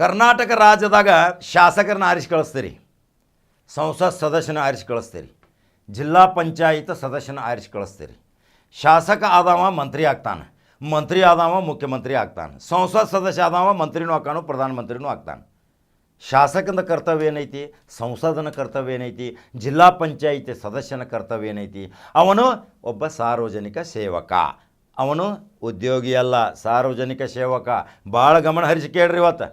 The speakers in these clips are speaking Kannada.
ಕರ್ನಾಟಕ ರಾಜ್ಯದಾಗ ಶಾಸಕರನ್ನ ಆರಿಸಿ ಕಳಿಸ್ತೀರಿ, ಸಂಸತ್ ಸದಸ್ಯನ ಆರಿಸಿ ಕಳಿಸ್ತೀರಿ, ಜಿಲ್ಲಾ ಪಂಚಾಯತ್ ಸದಸ್ಯನ ಆರಿಸಿ ಕಳಿಸ್ತೀರಿ. ಶಾಸಕ ಆದವ ಮಂತ್ರಿ ಆಗ್ತಾನೆ, ಮಂತ್ರಿ ಆದವ ಮುಖ್ಯಮಂತ್ರಿ ಆಗ್ತಾನೆ, ಸಂಸತ್ ಸದಸ್ಯ ಆದವ ಮಂತ್ರಿನೂ ಹಾಕಾನು ಪ್ರಧಾನಮಂತ್ರಿನೂ ಆಗ್ತಾನೆ. ಶಾಸಕನ ಕರ್ತವ್ಯ ಏನೈತಿ, ಸಂಸದನ ಕರ್ತವ್ಯ ಏನೈತಿ, ಜಿಲ್ಲಾ ಪಂಚಾಯಿತಿ ಸದಸ್ಯನ ಕರ್ತವ್ಯ ಏನೈತಿ? ಅವನು ಒಬ್ಬ ಸಾರ್ವಜನಿಕ ಸೇವಕ. ಅವನು ಉದ್ಯೋಗಿ ಅಲ್ಲ ಸಾರ್ವಜನಿಕ ಸೇವಕ. ಭಾಳ ಗಮನ ಹರಿಸಿ ಕೇಳ್ರಿ ಇವತ್ತು.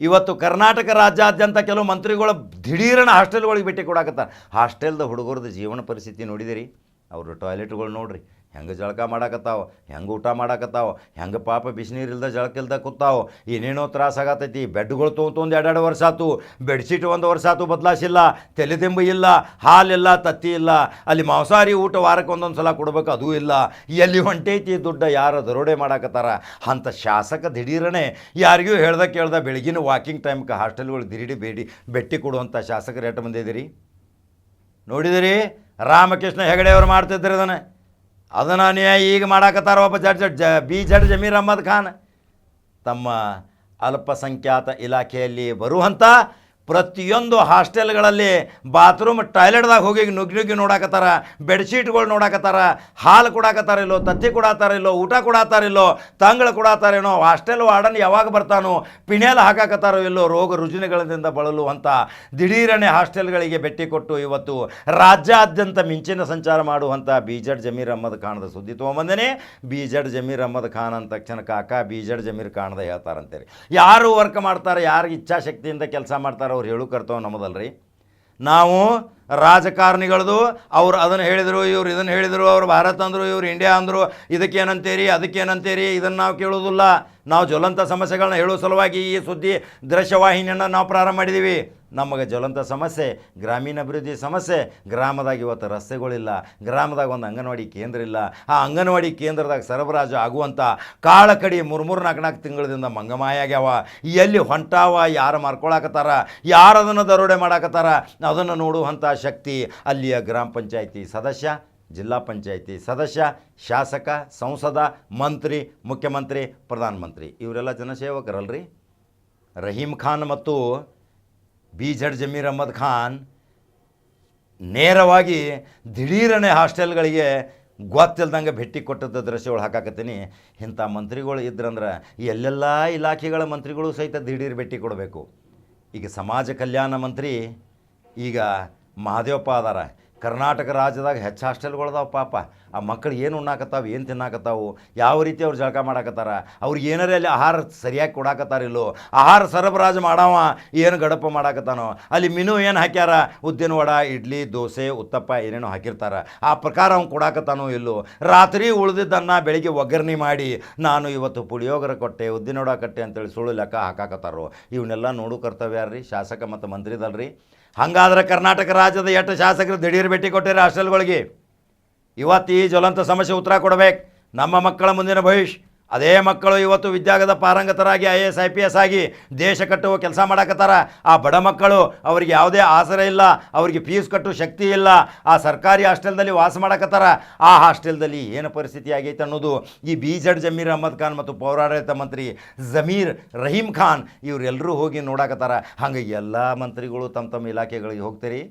ಇವತ್ತು ಕರ್ನಾಟಕ ರಾಜ್ಯಾದ್ಯಂತ ಕೆಲವು ಮಂತ್ರಿಗಳು ದಿಢೀರನ ಹಾಸ್ಟೆಲ್ಗಳಿಗೆ ಭೇಟಿ ಕೊಡಾಕತ್ತಾರೆ. ಹಾಸ್ಟೆಲ್ದ ಹುಡುಗರದ ಜೀವನ ಪರಿಸ್ಥಿತಿ ನೋಡಿದಿರಿ? ಅವರು ಟಾಯ್ಲೆಟ್ಗಳು ನೋಡ್ರಿ. ಹೆಂಗೆ ಜಳಕ ಮಾಡಾಕತ್ತಾವ? ಹೆಂಗೆ ಊಟ ಮಾಡಾಕತ್ತಾವ? ಹೆಂಗೆ ಪಾಪ ಬಿಸಿನೀರು ಇಲ್ದ ಜಳಕ ಇಲ್ದ ಕೂತಾವ? ಏನೇನೋ ತ್ರಾಸ ಆಗತೈತಿ. ಬೆಡ್ಗಳು ತೊಗೊಂತೊಂದು ಎರಡೆರಡು ವರ್ಷ ಆತು. ಬೆಡ್ಶೀಟ್ ಒಂದು ವರ್ಷ ಆತು ಬದಲಾಯಿಸಿಲ್ಲ ತಲೆದಿಂಬು ಇಲ್ಲ. ಹಾಲಿಲ್ಲ, ತತ್ತಿ ಇಲ್ಲ. ಅಲ್ಲಿ ಮಾಂಸಾಹಾರಿ ಊಟ ವಾರಕ್ಕೆ ಒಂದೊಂದು ಸಲ ಕೊಡ್ಬೇಕು, ಅದೂ ಇಲ್ಲ. ಎಲ್ಲಿ ಹೊಂಟೈತಿ ದುಡ್ಡು? ಯಾರು ದರೋಡೆ ಮಾಡಾಕತ್ತಾರ? ಅಂಥ ಶಾಸಕ ದಿಢೀರನೆ ಯಾರಿಗೂ ಹೇಳ್ದ ಕೇಳ್ದ ಬೆಳಗಿನ ವಾಕಿಂಗ್ ಟೈಮ್ಗೆ ಹಾಸ್ಟೆಲ್ಗಳು ದಿಢೀಡಿ ಬೇಡಿ ಬೆಟ್ಟಿ ಕೊಡುವಂಥ ಶಾಸಕರು ಎಟ್ಟು ಬಂದಿದ್ದೀರಿ ನೋಡಿದಿರಿ? ರಾಮಕೃಷ್ಣ ಹೆಗಡೆಯವರು ಮಾಡ್ತಿದ್ದರು ಅದನ್ನು ಅದನ್ನು ನೀವು ಈಗ ಮಾಡಾಕತ್ತಾರ ಒಬ್ಬ ಜಡ್ ಜಡ್ ಜ ಬಿ ಜಡ್ ಜಮೀರ್ ಅಹಮದ್ ಖಾನ್. ತಮ್ಮ ಅಲ್ಪಸಂಖ್ಯಾತ ಇಲಾಖೆಯಲ್ಲಿ ಬರುವಂಥ ಪ್ರತಿಯೊಂದು ಹಾಸ್ಟೆಲ್ಗಳಲ್ಲಿ ಬಾತ್ರೂಮ್, ಟಾಯ್ಲೆಟ್ದಾಗ ಹೋಗಿ ನುಗ್ಗಿ ನುಗ್ಗಿ ನೋಡಾಕತ್ತಾರ, ಬೆಡ್ಶೀಟ್ಗಳು ನೋಡಾಕತ್ತಾರ, ಹಾಲು ಕೊಡಾಕತ್ತಾರ ಇಲ್ಲೋ, ತತ್ತಿ ಕೊಡಾತಾರ ಇಲ್ಲೋ, ಊಟ ಕೊಡಾತಾರ ಇಲ್ಲೋ, ತಂಗಳು ಕೊಡಾತಾರೇನೋ ಹಾಸ್ಟೆಲ್ ವಾರ್ಡನ್ ಯಾವಾಗ ಬರ್ತಾನೋ, ಪಿಣೇಲ್ ಹಾಕಾಕತ್ತಾರೋ ಇಲ್ಲೋ, ರೋಗ ರುಜಿನಗಳಿಂದ ಬಳಲು ಅಂತ ದಿಢೀರನೆ ಹಾಸ್ಟೆಲ್ಗಳಿಗೆ ಭೇಟಿ ಕೊಟ್ಟು ಇವತ್ತು ರಾಜ್ಯಾದ್ಯಂತ ಮಿಂಚಿನ ಸಂಚಾರ ಮಾಡುವಂಥ ಬೀಜಡ್ ಜಮೀರ್ ಅಹ್ಮದ್ ಖಾನದ ಸುದ್ದಿ ತೊಗೊಂಬಂದೇನೆ. ಬೀಜಡ್ ಜಮೀರ್ ಅಹ್ಮದ್ ಖಾನ್ ಅಂದ ತಕ್ಷಣ ಕಾಕ ಬೀಜಡ್ ಜಮೀರ್ ಖಾನದ ಹೇಳ್ತಾರಂತೇಳಿ. ಯಾರು ವರ್ಕ್ ಮಾಡ್ತಾರೆ, ಯಾರಿಗೆ ಇಚ್ಛಾಶಕ್ತಿಯಿಂದ ಕೆಲಸ ಮಾಡ್ತಾರೆ ಅವ್ರು ಹೇಳು ಕರ್ತವ್ಯ ನಮ್ಮದಲ್ರಿ. ನಾವು ರಾಜಕಾರಣಿಗಳದು ಅವ್ರು ಅದನ್ನು ಹೇಳಿದರು, ಇವ್ರು ಇದನ್ನು ಹೇಳಿದರು, ಅವ್ರು ಭಾರತ ಅಂದರು, ಇವ್ರು ಇಂಡಿಯಾ ಅಂದರು, ಇದಕ್ಕೇನಂತೀರಿ, ಅದಕ್ಕೇನಂತೀರಿ, ಇದನ್ನು ನಾವು ಕೇಳೋದಿಲ್ಲ ನಾವು ಜ್ವಲಂತ ಸಮಸ್ಯೆಗಳನ್ನ ಹೇಳೋ ಸಲುವಾಗಿ ಈ ಸುದ್ದಿ ದೃಶ್ಯವಾಹಿನಿಯನ್ನು ನಾವು ಪ್ರಾರಂಭ ಮಾಡಿದ್ದೀವಿ ನಮಗೆ ಜ್ವಲಂತ ಸಮಸ್ಯೆ ಗ್ರಾಮೀಣ ಅಭಿವೃದ್ಧಿ ಸಮಸ್ಯೆ, ಗ್ರಾಮದಾಗ ಇವತ್ತು ರಸ್ತೆಗಳಿಲ್ಲ, ಗ್ರಾಮದಾಗ ಒಂದು ಅಂಗನವಾಡಿ ಕೇಂದ್ರ ಇಲ್ಲ. ಆ ಅಂಗನವಾಡಿ ಕೇಂದ್ರದಾಗ ಸರಬರಾಜು ಆಗುವಂಥ ಕಾಳ ಕಡಿ ಮೂರು ನಾಲ್ಕು ನಾಲ್ಕು ತಿಂಗಳದಿಂದ ಮಂಗಮಾಯ ಆಗ್ಯಾವ. ಎಲ್ಲಿ ಹೊಂಟಾವ, ಯಾರು ಮಾರ್ಕೊಳಕತ್ತಾರ, ಯಾರು ಅದನ್ನು ದರೋಡೆ ಮಾಡಾಕತ್ತಾರ, ಅದನ್ನು ನೋಡುವಂಥ ಶಕ್ತಿ ಅಲ್ಲಿಯ ಗ್ರಾಮ ಪಂಚಾಯಿತಿ ಸದಸ್ಯ, ಜಿಲ್ಲಾ ಪಂಚಾಯಿತಿ ಸದಸ್ಯ, ಶಾಸಕ, ಸಂಸದ, ಮಂತ್ರಿ, ಮುಖ್ಯಮಂತ್ರಿ, ಪ್ರಧಾನಮಂತ್ರಿ. ಇವರೆಲ್ಲ ಜನಸೇವಕರಲ್ರಿ? ರಹೀಂ ಖಾನ್ ಮತ್ತು ಬಿ ಜಡ್ ಜಮೀರ್ ಅಹ್ಮದ್ ಖಾನ್ ನೇರವಾಗಿ ದಿಢೀರನೆ ಹಾಸ್ಟೆಲ್ಗಳಿಗೆ ಗೊತ್ತಿಲ್ದಂಗೆ ಭೇಟಿ ಕೊಟ್ಟದ್ದು ದೃಶ್ಯಗಳು ಹಾಕಾಕತ್ತೀನಿ. ಇಂಥ ಮಂತ್ರಿಗಳು ಇದ್ರಂದ್ರೆ ಎಲ್ಲೆಲ್ಲ ಇಲಾಖೆಗಳ ಮಂತ್ರಿಗಳು ಸಹಿತ ದಿಢೀರ್ ಭೇಟಿ ಕೊಡಬೇಕು. ಈಗ ಸಮಾಜ ಕಲ್ಯಾಣ ಮಂತ್ರಿ, ಈಗ ಮಹಾದೇವಪ್ಪ ಅದಾರ. ಕರ್ನಾಟಕ ರಾಜ್ಯದಾಗ ಹೆಚ್ಚು ಹಾಸ್ಟೆಲ್ಗಳದಾವ ಪಾಪ. ಆ ಮಕ್ಕಳು ಏನು ಉಣ್ಣಾಕತ್ತಾವೆ, ಏನು ತಿನ್ನಾಕತ್ತಾವು, ಯಾವ ರೀತಿ ಅವ್ರು ಜಳಕ ಮಾಡಾಕತ್ತಾರ ಅವ್ರಿಗೆ ಏನಾರೇ ಅಲ್ಲಿ ಆಹಾರ ಸರಿಯಾಗಿ ಕೊಡಾಕತ್ತಾರಿಲ್ಲೋ, ಆಹಾರ ಸರಬರಾಜು ಮಾಡವ, ಏನು ಗಡಪ ಮಾಡಾಕತ್ತಾನೋ, ಅಲ್ಲಿ ಮಿನು ಏನು ಹಾಕ್ಯಾರ, ಉದ್ದಿನ ವಡ, ಇಡ್ಲಿ, ದೋಸೆ, ಉತ್ತಪ್ಪ ಏನೇನೋ ಹಾಕಿರ್ತಾರ, ಆ ಪ್ರಕಾರ ಅವ್ನು ಕೊಡಾಕತ್ತಾನೋ ಇಲ್ಲೋ, ರಾತ್ರಿ ಉಳಿದಿದ್ದನ್ನು ಬೆಳಿಗ್ಗೆ ಒಗ್ಗರಣೆ ಮಾಡಿ, ನಾನು ಇವತ್ತು ಪುಳಿಯೋಗರ ಕೊಟ್ಟೆ, ಉದ್ದಿನ ವಡ ಕಟ್ಟೆ ಅಂತೇಳಿ ಸುಳ್ಳು ಲೆಕ್ಕ ಹಾಕಾಕತ್ತಾರೋ ಇವನ್ನೆಲ್ಲ ನೋಡು ಕರ್ತವ್ಯ ರೀ, ಶಾಸಕ ಮತ್ತು ಮಂತ್ರಿದಲ್ರಿ. ಹಂಗಾದ್ರೆ ಕರ್ನಾಟಕ ರಾಜ್ಯದ ಎಷ್ಟು ಶಾಸಕರು ದಿಢೀರ್ ಭೇಟಿ ಕೊಟ್ಟಿರಿ ಹಾಸ್ಟೆಲ್ಗಳಿಗೆ? ಇವತ್ತು ಈ ಜ್ವಲಂತ ಸಮಸ್ಯೆ ಉತ್ತರ ಕೊಡಬೇಕು. ನಮ್ಮ ಮಕ್ಕಳ ಮುಂದಿನ ಭವಿಷ್ಯ. ಅದೇ ಮಕ್ಕಳು ಇವತ್ತು ವಿದ್ಯಾಗದ ಪಾರಂಗತರಾಗಿ I A S, I P S ಆಗಿ ದೇಶ ಕಟ್ಟುವ ಕೆಲಸ ಮಾಡಕತ್ತಾರ. ಆ ಬಡ ಮಕ್ಕಳು ಅವರಿಗೆ ಯಾವುದೇ ಆಸರೆ ಇಲ್ಲ, ಅವರಿಗೆ ಫೀಸ್ ಕಟ್ಟುವ ಶಕ್ತಿ ಇಲ್ಲ. ಆ ಸರ್ಕಾರಿ ಹಾಸ್ಟೆಲ್ದಲ್ಲಿ ವಾಸ ಮಾಡಕತ್ತಾರ. ಆ ಹಾಸ್ಟೆಲ್ದಲ್ಲಿ ಏನು ಪರಿಸ್ಥಿತಿ ಆಗೈತೆ ಅನ್ನೋದು ಈ ಬಿ ಜಡ್ ಜಮೀರ್ ಅಹಮದ್ ಖಾನ್ ಮತ್ತು ಪೌರಾಡಳಿತ ಮಂತ್ರಿ ಜಮೀರ್ ರಹೀಂ ಖಾನ್ ಇವರೆಲ್ಲರೂ ಹೋಗಿ ನೋಡಕತ್ತಾರ. ಹಂಗೆ ಎಲ್ಲ ಮಂತ್ರಿಗಳು ತಮ್ಮ ತಮ್ಮ ಇಲಾಖೆಗಳಿಗೆ ಹೋಗ್ತೀರಿ.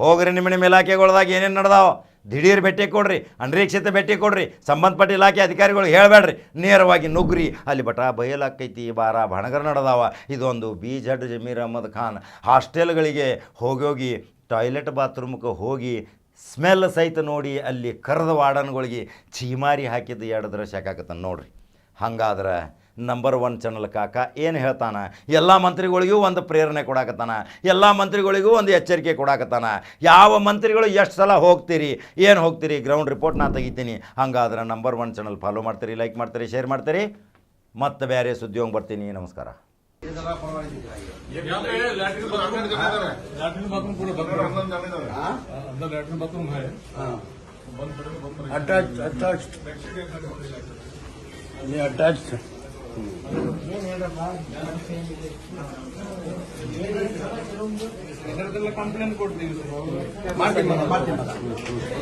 ಹೋಗ್ರಿ ನಿಮ್ಮ ನಿಮ್ಮ ಇಲಾಖೆಗಳ್ದಾಗ ಏನೇನು ನಡೆದಾವ? ದಿಢೀರ್ ಭೇಟಿ ಕೊಡ್ರಿ, ಅನಿರೀಕ್ಷಿತ ಭೇಟಿ ಕೊಡ್ರಿ, ಸಂಬಂಧಪಟ್ಟ ಇಲಾಖೆ ಅಧಿಕಾರಿಗಳು ಹೇಳಬೇಡ್ರಿ ನೇರವಾಗಿ ನುಗ್ರಿ. ಅಲ್ಲಿ ಬಟ ಬಯಲಾಕೈತಿ ಬಾರ ಬಣಗರ ನಡೆದಾವ. ಇದೊಂದು ಬಿ ಜಡ್ ಜಮೀರ್ ಅಹಮದ್ ಖಾನ್ ಹಾಸ್ಟೆಲ್ಗಳಿಗೆ ಹೋಗೋಗಿ ಟಾಯ್ಲೆಟ್ ಬಾತ್ರೂಮ್ಗೆ ಹೋಗಿ ಸ್ಮೆಲ್ ಸಹಿತ ನೋಡಿ ಅಲ್ಲಿ ಕರೆದ ವಾರ್ಡನ್ಗಳಿಗೆ ಚೀಮಾರಿ ಹಾಕಿದ್ದು ಎರಡು ದೃಶ್ಯ ಹಾಕತ್ತ ನೋಡ್ರಿ. ಹಂಗಾದ್ರೆ ನಂಬರ್ ಒನ್ ಚಾನಲ್ ಕಾಕ ಏನು ಹೇಳ್ತಾನ ಎಲ್ಲ ಮಂತ್ರಿಗಳಿಗೂ ಒಂದು ಪ್ರೇರಣೆ ಕೊಡಾಕತ್ತಾನ ಎಲ್ಲ ಮಂತ್ರಿಗಳಿಗೂ ಒಂದು ಎಚ್ಚರಿಕೆ ಕೊಡಾಕತ್ತಾನ ಯಾವ ಮಂತ್ರಿಗಳು ಎಷ್ಟು ಸಲ ಹೋಗ್ತೀರಿ ಏನು ಹೋಗ್ತೀರಿ ಗ್ರೌಂಡ್ ರಿಪೋರ್ಟ್ ನಾ ತೆಗಿತೀನಿ ಹಂಗಾದ್ರೆ ನಂಬರ್ ಒನ್ ಚಾನಲ್ ಫಾಲೋ ಮಾಡ್ತೀರಿ ಲೈಕ್ ಮಾಡ್ತೀರಿ ಶೇರ್ ಮಾಡ್ತೀರಿ ಮತ್ತೆ ಬೇರೆ ಸುದ್ದಿ ಹೋಗಿ ಬರ್ತೀನಿ ನಮಸ್ಕಾರ यहाँ पे लैट्रिन बाथरूम लैट्रिन बाथरूम पूरा बंद करो अंदर लैट्रिन बाथरूम है बंद पड़े तो बंद पड़े अटैच ಹೇಳಪ್ಪ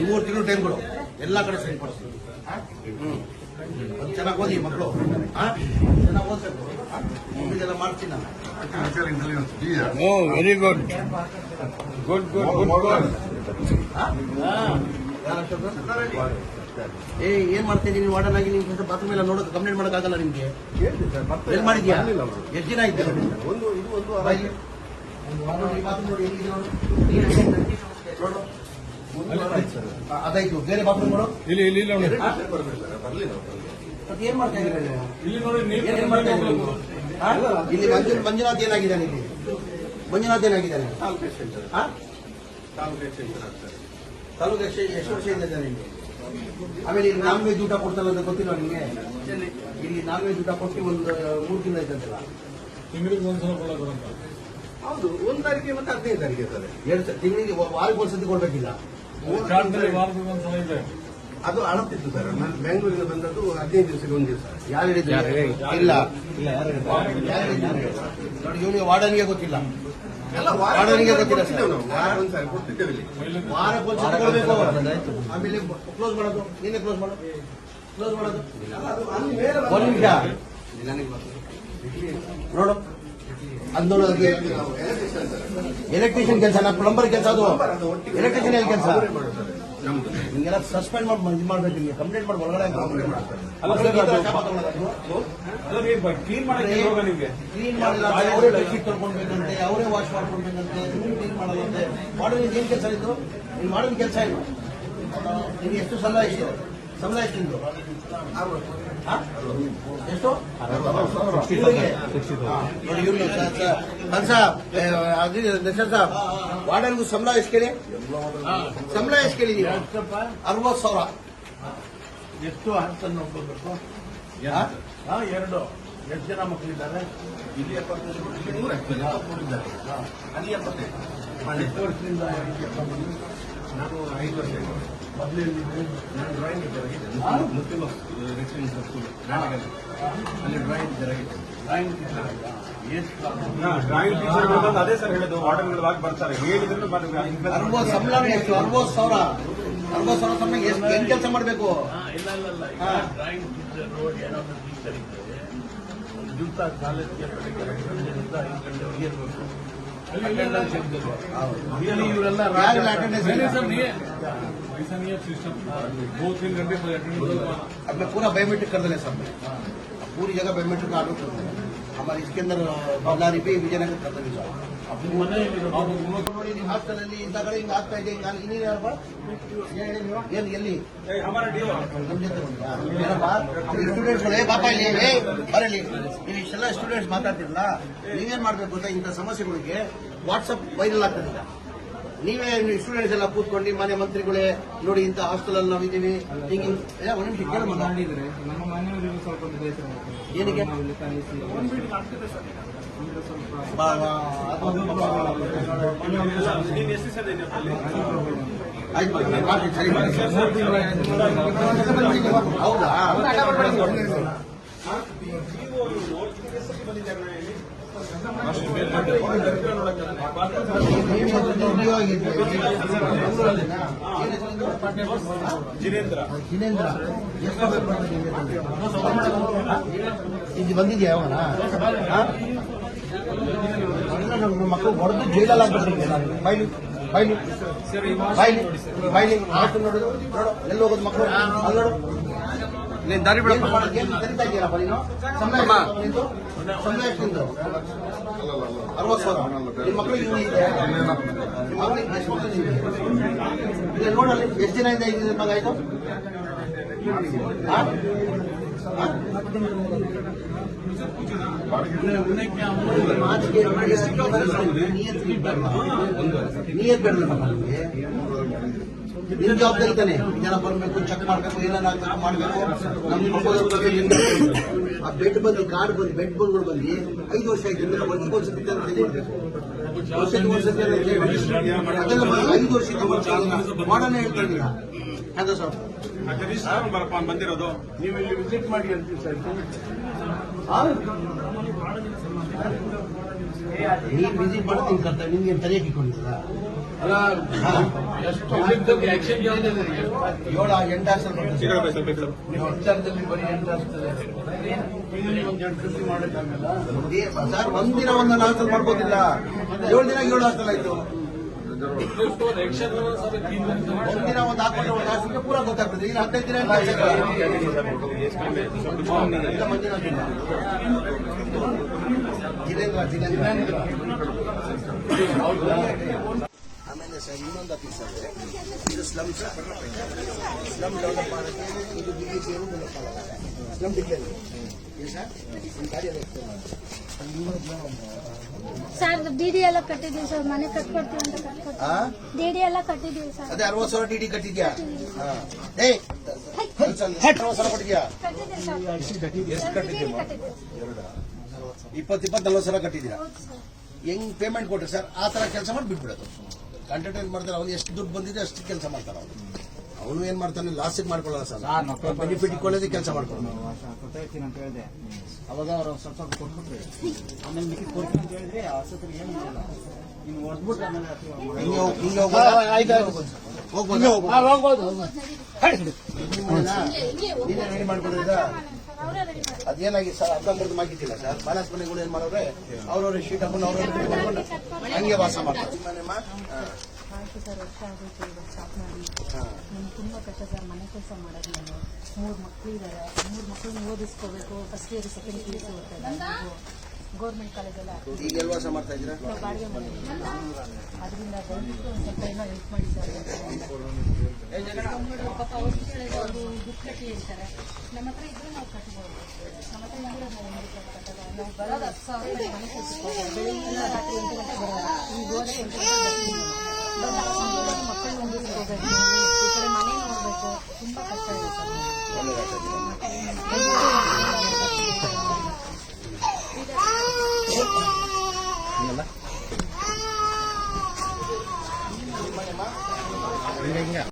ಮೂರು ತಿಂಗಳು ಟೈಮ್ ಕೊಡು. ಎಲ್ಲ ಕಡೆ ಸೈನ್ ಚೆನ್ನಾಗಿ ಓದಿ ಮಕ್ಕಳು ಚೆನ್ನಾಗಿ ಓದ್ಬೇಕು ಇದೆಲ್ಲ ಮಾಡ್ತೀನಿ very good good good good good Ashok? ಏ ಏನ್ ಮಾಡ್ತೀನಿ ನೀವು ವಾರ್ಡನ್ ಆಗಿ ನೀವು ಬಾತ್ರೂಮ್ ಎಲ್ಲ ನೋಡೋದು ಕಂಪ್ಲೇಂಟ್ ಮಾಡೋಕ್ಕಾಗಲ್ಲ ನಿಮ್ಗೆ ಏನ್ ಮಾಡಿದ್ಯಾ ಎಷ್ಟು ದಿನ ಆಯ್ತು ಒಂದು ಇದು ಒಂದು ವಾರ ಆಗಿದೆ. ನೋಡು, ಈ bathroom ನೋಡಿ, ಹೆಂಗಿದೆ ನೋಡು. ನೋಡು. ಒಂದು ವಾರ ಆಯ್ತು ಸರ್. ಆ, ಅದಾಯ್ತು ಬೇರೆ ಬಾತ್ರೂಮ್ ನೋಡೋ ಇಲ್ಲಿ ಇಲ್ಲಿ ಇಲ್ಲಿ ನೋಡಿ ಮತ್ತೆ ಏನ್ ಮಾಡ್ತಾ ಇದ್ದೀರಾ ನೀವು ಇಲ್ಲಿ ನೋಡಿ ನೀರು ಏನ್ ಮಾಡ್ತಾ ಇದ್ದೀರಾ ನೀವು? ಆ? ಇಲ್ಲಿ ಮಂಜು ಮಂಜುನಾಥ್ ಏನಾಗಿದ್ದಾನೆ ಇಲ್ಲಿ ಮಂಜುನಾಥ್ ಏನಾಗಿದ್ದಾನೆ ಆ? ತಾಲೂಕು ಎಷ್ಟು ಎಷ್ಟು ವರ್ಷದಿಂದ ಇದ್ದಾನೆ ಇಲ್ಲಿ ಆಮೇಲೆ ಇಲ್ಲಿ ನಾನ್ ವೆಜ್ ಊಟ ಕೊಡ್ತಾರ ಅಂತ ಗೊತ್ತಿಲ್ಲ ನಿಮಗೆ? ಇಲ್ಲಿ ನಾನ್ ವೆಜ್ ಊಟ ಕೊಟ್ಟು ಒಂದು ಮೂರು ತಿಂಗಳು ಆಯ್ತಂತಲ್ಲ? ತಿಂಗಳಿಗೆ ಒಂದ್ಸಲ ಕೊಡೋದಂತ ಹೌದು ಒಂದ್ ತಾರೀಕಿಗೆ ಮತ್ತೆ ಹದಿನೈದು ತಾರೀಕಿಗೆ ಸರ್ ಎರಡು ತಿಂಗಳಿಗೆ ವಾರಕ್ಕೆ ಒಂದ್ಸತಿ ಕೊಡ್ಬೇಕಿಲ್ಲ. ಅದು ಅಳತಿತ್ತು ಸರ್ ನಾನು ಬೆಂಗಳೂರಿಗೆ ಬಂದದ್ದು ಹದಿನೈದು ದಿವಸಕ್ಕೆ ಒಂದು ದಿವಸ. ಯಾರು ಹೇಳಿದ್ದಾರೆ ಇಲ್ಲ. ಯಾರು? ನೋಡಿ ಇವನಿಗೆ ವಾರ್ಡನ್ಗೆ ಗೊತ್ತಿಲ್ಲ. ಗೊತ್ತಿಲ್ಲ ಸರ್. ಆಮೇಲೆ ಕ್ಲೋಸ್ ಮಾಡೋದು. ನೀನೇ ಕ್ಲೋಸ್ ಮಾಡೋದು. ಕ್ಲೋಸ್ ಮಾಡೋದು. ಒಂದು ನಿಮಿಷ. ನೋಡು. ಎಲೆಕ್ಟ್ರಿಷಿಯನ್ ಕೆಲಸ ನಾ ಪ್ಲಂಬರ್ ಕೆಲಸ ಅದು. ಎಲೆಕ್ಟ್ರಿಷಿಯನ್ ಎಲ್ಲಿ ನಿಂಗೆಲ್ಲ ಸಸ್ಪೆಂಡ್ ಮಾಡಿ ಇದು ಮಾಡ್ಬೇಕು ನಿಮಗೆ ಕಂಪ್ಲೇಂಟ್ ಮಾಡಿ ಒಳಗಡೆ ಕ್ಲೀನ್ ಮಾಡಿ ಹೋಗ ನಿಮ್ಗೆ? ಕ್ಲೀನ್ ಮಾಡಿಲ್ಲ ಅವರೇ ಬೆಡ್ಶೀಟ್ ತೊಳ್ಕೊಳ್ಬೇಕಂತೆ ಅವರೇ ವಾಶ್ ಮಾಡ್ಕೊಳ್ಬೇಕಂತೆ ಕ್ಲೀನ್ ಮಾಡಲ್ಲಂತೆ ಮಾಡೋದು ಏನ್ ಕೆಲಸ ಇತ್ತು ನೀನು ಮಾಡೋದು ಕೆಲಸ ಇಲ್ಲ. ನಿಮ್ಗೆ ಎಷ್ಟು ಸಂಬಳ ಎಷ್ಟು ಸಂಬಳ ಎಷ್ಟು ನಿಮ್ದು? ಎಷ್ಟು? ಸಾಬ್ ವಾರ್ಡನ್ಗೂ ಸಂಬಳ ಎಷ್ಟು ಕೇಳಿ? ಸಂಬಳ ಎಷ್ಟು ಕೇಳಿ ನೀವು ಅರವತ್ತು ಸಾವಿರ. ಎಷ್ಟು ಹಂತನ್ನು ನೋಡ್ಕೋಬೇಕು ಎರಡು. ಎಷ್ಟು ಜನ ಮಕ್ಕಳಿದ್ದಾರೆ? ಇಲ್ಲಿ ಎಪ್ಪತ್ತೈದು ಎಪ್ಪತ್ತೈದು. ಕೊಟ್ಟಿದ್ದಾರೆ ಅಲ್ಲಿ ಎಪ್ಪತ್ತೈದು. ಎಷ್ಟು ವರ್ಷದಿಂದ ನಾನು ಐದು ವರ್ಷ. ನಾನು ಡ್ರಾಯಿಂಗ್ ಜರಗಿದೆ ಮುಸ್ಲಿಂ ರೆಸಿಡೆನ್ಸ್ ಸ್ಕೂಲ್ ಅಲ್ಲಿ ಡ್ರಾಯಿಂಗ್ ಜರಗಿದೆ ಡ್ರಾಯಿಂಗ್ ಟೀಚರ್ ಡ್ರಾಯಿಂಗ್ ಟೀಚರ್ ಅಂತ ಅದೇ ಸರ್ ಹೇಳಿದ್ದು ಆಗಿ ಬರ್ತಾರೆ ಹೇಳಿದ್ರು ಅರವತ್ತು ಸಂಬಳ ಎಷ್ಟು ಅರವತ್ತು ಸಾವಿರ. ಅರವತ್ತು ಸಾವಿರ ಸಂಬಳ ಎಷ್ಟು ಹೆಂಗ್ ಕೆಲಸ ಮಾಡಬೇಕು? ಇಲ್ಲ ಇಲ್ಲ ಇಲ್ಲ. ಡ್ರಾಯಿಂಗ್ ಟೀಚರು ಏನಾದರೂ ಟೀಚರ್ ಇದ್ದರೆ ಒಂದು ದಿವಸ ಕಾಲೇಜ್ಗೆ ಬೆಳಗ್ಗೆ ಗಂಟೆಯಿಂದ ಐದು ಗಂಟೆವರೆಗೆ ಇರಬೇಕು. दो तीन घंटे अब मैं पूरा बायोमेट्रिक कर देना सब पूरी जगह बायोमेट्रिक का ऑर्डर कर देना हमारे इसके अंदर बल्लारी भी विजयनगर कर देने देंगे ಹಾಸ್ಟೆಲಲ್ಲಿ ಇಂಥ ಹಿಂಗ್ ಆಗ್ತಾ ಇದೆ ನಾನು ಇನ್ನೇನಪ್ಪ ಏನು ಎಲ್ಲಿ ಸ್ಟೂಡೆಂಟ್ಸ್ಗಳೇ ಪಾಪ ಇಲ್ಲಿ ಬರಲಿ ಇಲ್ಲಿ ಇಷ್ಟೆಲ್ಲ ಸ್ಟೂಡೆಂಟ್ಸ್ ಮಾತಾಡ್ತಿಲ್ಲ ನೀವೇನ್ ಮಾಡ್ಬೇಕು ಅಂತ ಇಂಥ ಸಮಸ್ಯೆಗಳಿಗೆ ವಾಟ್ಸಪ್ ವೈರಲ್ ಆಗ್ತದಿಲ್ಲ ನೀವೇ ಸ್ಟೂಡೆಂಟ್ಸ್ ಎಲ್ಲ ಕೂತ್ಕೊಂಡು ಮಾನ್ಯ ಮಂತ್ರಿಗಳೇ ನೋಡಿ ಇಂಥ ಹಾಸ್ಟೆಲ್ ಅಲ್ಲಿ ನಾವಿದ್ದೀವಿ ಏನಕ್ಕೆ ಒಂದ್ ನಿಮಿಷ ಕೇಳಮ್ಮ ಏನಿಗೆ ಹೌದಾ? ಜಿನೇಂದ್ರ ಜಿನೇಂದ್ರ ಎಷ್ಟು? ಇದು ಬಂದಿದ್ಯಾ ಯಾವನ ಮಕ್ಕಳು ಹೊಡೆದು ಜೈಲಲ್ಲಿ ಆಗ್ಬಿಟ್ರೆ ಬೈಲಿ ಬೈಲಿ ಬೈಲಿ ಬೈಲಿ ಆಯ್ತು ನೋಡೋದು ನೋಡು ಎಲ್ಲಿ ಹೋಗೋದು ಮಕ್ಕಳು ಅಲ್ಲಿ ನೋಡು ನೀನ್ ದಾರಿ? ಏನ್ ಕರೀತಾ ಇದೀಯಲ್ಲಪ್ಪ ನೀನು ಎಷ್ಟು ನಿಂದು? ಸಂಬಳ ಎಷ್ಟು ನಿಂದು? ಅರವತ್ತು ಇದೆ ಎಷ್ಟು ಮಕ್ಕಳು? ಇಲ್ಲ ನೋಡಲ್ಲಿ ಎಷ್ಟು ದಿನ ಇದೆ ಮಗ ಆಯ್ತು ಹಾ? ಹಾ? ಮಾತಿಗೆ ನಿಯತ್ ಬೇಡ. ನಿಯತ್ ಬೇಡ ನಮ್ಮ ಮಕ್ಕಳಿಗೆ. ನಿನ್ ಜವಾಬ್ದಾರಿ ತಾನೆ ಜನ ಬರ್ಬೇಕು ಚೆಕ್ ಮಾಡ್ಬೇಕು ಏನಾರ ಮಾಡ್ಬೇಕು ನಮ್ಮ ಆ ಬೆಡ್ ಬಂದು ಕಾರ್ಡ್ ಬಂದು ಬೆಡ್ ಬಂದ್ಗಳು ಬಂದು ಐದು ವರ್ಷ ಆಯ್ತು ಇದೆಲ್ಲ ವರ್ಷಕ್ಕೆ ಹೇಳ್ಬೇಕು. ವರ್ಷಕ್ಕೆ ಬಂದು ಐದು ವರ್ಷದಿಂದ ಮಾಡೋಣ ಹೇಳ್ತಾ ಇದ್ದೀರಾ ಹೌದಾ ಸರ್ ಬಂದಿರೋದು. ನೀವು ಇಲ್ಲಿ ವಿಸಿಟ್ ಮಾಡಿ ಅಂತೀವಿ ಸರ್? ನೀವು ವಿಸಿಟ್ ಮಾಡೋದು ಕರ್ತ ನಿಮ್ಗೆ ತಲೆ ಇಟ್ಕೊಂಡಿದ್ದೀರಾ ಅಲ್ಲ ಆಕ್ಷನ್ ಏಳು ಎಂಟು ಹಾಸ್ಟೆಲ್ ವಿಚಾರದಲ್ಲಿ ಬರೀ ಒಂದು ಮಾಡೋಕ್ಕಾಗಲ್ಲ ಸರ್ ಒಂದಿನ ಒಂದು ಹಾಸ್ಟೆಲ್ ಮಾಡ್ಬೋದಿಲ್ಲ. ಏಳು ದಿನ ಏಳು ಹಾಸ್ಟೆಲ್ ಆಯ್ತು. ಒಂದಿನ ಒಂದು ಹಾಕೊಂಡ್ರೆ ಒಂದು ಹಾಸ್ಟೆಲ್ಗೆ ಪೂರ ಗೊತ್ತಾಗ್ತದೆ. ಈಗ ಹದಿನೈದು ದಿನ ಆಮೇಲೆ ಸರ್, ಇನ್ನೊಂದು ಆಫೀಸ್ ಇದೆ ಇದು ಸ್ಲಮ್ ಸ್ಲಮ್ ಡೆವಲಪ್ ಮಾಡೋಕ್ಕೆ ಇದು ಬಿಜೆಪಿಯವರು ಸ್ಲಮ್ ಏನು ಸರ್? ಗಾಡಿಯಲ್ಲಿ ಸರ್ ಡಿಡಿ ಎಲ್ಲ ಕಟ್ಟಿದೀವಿ ಸರ್ ಮನೆ ಕಟ್ಕೊಡ್ತೀವಿ ಅಂತ ಕಟ್ಕೊಡ್ತೀವಿ. ಆ? ಡಿಡಿ ಎಲ್ಲ ಕಟ್ಟಿದೀವಿ ಸರ್ ಅದೇ ಅರವತ್ತು ಸಾವಿರ ಟಿ ಡಿ ಕಟ್ಟಿದ್ಯಾ? ಹಾ. ಏಯ್ ಅರವತ್ತು ಸಾವಿರ ಕೊಟ್ಟಿದ್ಯಾ? ಕಟ್ಟಿದ್ದೀವಿ ಸರ್ ಎಷ್ಟು ಕಟ್ಟಿದ್ದೀವಿ. ಇಪ್ಪತ್ತು ಇಪ್ಪತ್ತು ನಲ್ವತ್ತು ಸಾವಿರ ಕಟ್ಟಿದ್ದೀರಾ? ಹೌದು ಸರ್ ಹೆಂಗ್ ಪೇಮೆಂಟ್ ಕೊಟ್ರೆ ಸರ್ ಆ ತರ ಕೆಲಸ ಮಾಡಿ ಬಿಟ್ಬಿಡೋದು ಕಾಂಟ್ರಾಕ್ಟ್ ಏನ್ ಮಾಡ್ತಾರೆ? ಅವ್ನು ಎಷ್ಟು ದುಡ್ಡು ಬಂದಿದೆ ಅಷ್ಟು ಕೆಲಸ ಮಾಡ್ತಾರೆ ಅವನು. ಅವನು ಏನ್ ಮಾಡ್ತಾನೆ? ಲಾಸಿಗೆ ಮಾಡ್ಕೊಳ್ಳಲ್ಲ ಸರ್. ಬೆನಿಫಿಟ್ ಇಟ್ಕೊಳ್ಳೋದೇ ಕೆಲಸ ಮಾಡ್ಕೊಳ್ಳೋದು ಕೊಡ್ತೀನಿ ಅಂತ ಹೇಳಿದೆ. ಅವಾಗ ಅವ್ರು ಸ್ವಲ್ಪ ಸ್ವಲ್ಪ ಕೊಟ್ಬಿಟ್ರಿ. ಆಮೇಲೆ ಮಿಕ್ಕಿ ಕೊಡ್ತೀನಿ ಅಂತ ಹೇಳಿದ್ರೆ ಆಸ್ಪತ್ರೆ ಏನು ಇಲ್ಲ ನೀವು ಹೊಡೆದ್ಬಿಟ್ಟು ಆಮೇಲೆ. ಹಿಂಗೆ ಹೋಗ್- ಹಿಂಗೆ ಹೋಗ್ಬೋದಾ? ಹೋಗ್ಬೋದಾ? ನೀನೇ ರೆಡಿ ಮಾಡ್ಕೊಂಡಿದ್ದ ಅವರೇ ರೆಡಿ ಮಾಡಿ ಅದೇನಾಗಿ ಸರ್ ಅರ್ಧಂಬರ್ಧ ಮಾಡಿದ್ದಿಲ್ಲ ಸರ್. ಬಾಲಾಸ್ ಮನೆಗಳು ಏನ್ ಮಾಡೋರೆ ಅವ್ರವ್ರ ಶೀಟ್ ಹಾಕೊಂಡು ಅವ್ರವ್ರ ಮಾಡ್ಕೊಂಡು ಹಂಗೆ ವಾಸ ಮಾಡ್ತಾರೆ. ಕಷ್ಟ ಸರ್ ಮನೆ ಕೆಲಸ ಮಾಡೋದು ನಾನು ಮೂರು ಮಕ್ಕಳು ಇದ್ದಾರೆ ಮೂರು ಮಕ್ಕಳನ್ನ ಓದಿಸ್ಕೋಬೇಕು. First year second P U C ಓದ್ತಾ ಇದ್ದಾರೆ ಗೌರ್ಮೆಂಟ್ ಕಾಲೇಜೆಲ್ಲ ಈಗ ಎಲ್ಲಿ ವಾಸ ಮಾಡ್ತಾ ಇದ್ದೀರಾ? ನಾವು ಬಾಡಿಗೆ ಅದರಿಂದ ದಯವಿಟ್ಟು ಒಂದು ಸ್ವಲ್ಪ ಏನೋ ಹೆಲ್ಪ್ ಮಾಡಿ ಸರ್ ಪಾಪ ಅವ್ರು ಕೇಳಿದ್ರೆ ಅವರು ದುಡ್ಡು ಕಟ್ಟಿ ಹೇಳ್ತಾರೆ. ನಮ್ಮ ಹತ್ರ ಇದ್ರೆ ನಾವು ಕಟ್ಬೋದು. ನಮ್ಮ ಹತ್ರ ಇದ್ರೆ ನಾವು ಕಟ್ಟಲ್ಲ. ನಾವು ಬರೋದು ಹತ್ತು ಸಾವಿರ ರೂಪಾಯಿ ಮನೆ ಕೆಲಸಕ್ಕೆ ಬೆಳಿಗ್ಗೆ ರಾತ್ರಿ ಎಂಟು ಗಂಟೆ ಬರೋದು. ಈಗ ಹೋದ್ರೆ ಎಂಟು ಗಂಟೆ ಮಕ್ಕಳು ಓದಿಸ್ಕೋಬೇಕು ಈ ಕಡೆ ಮನೆ ನೋಡಬೇಕು ತುಂಬ ಕಷ್ಟ ಇದೆ ಸರ್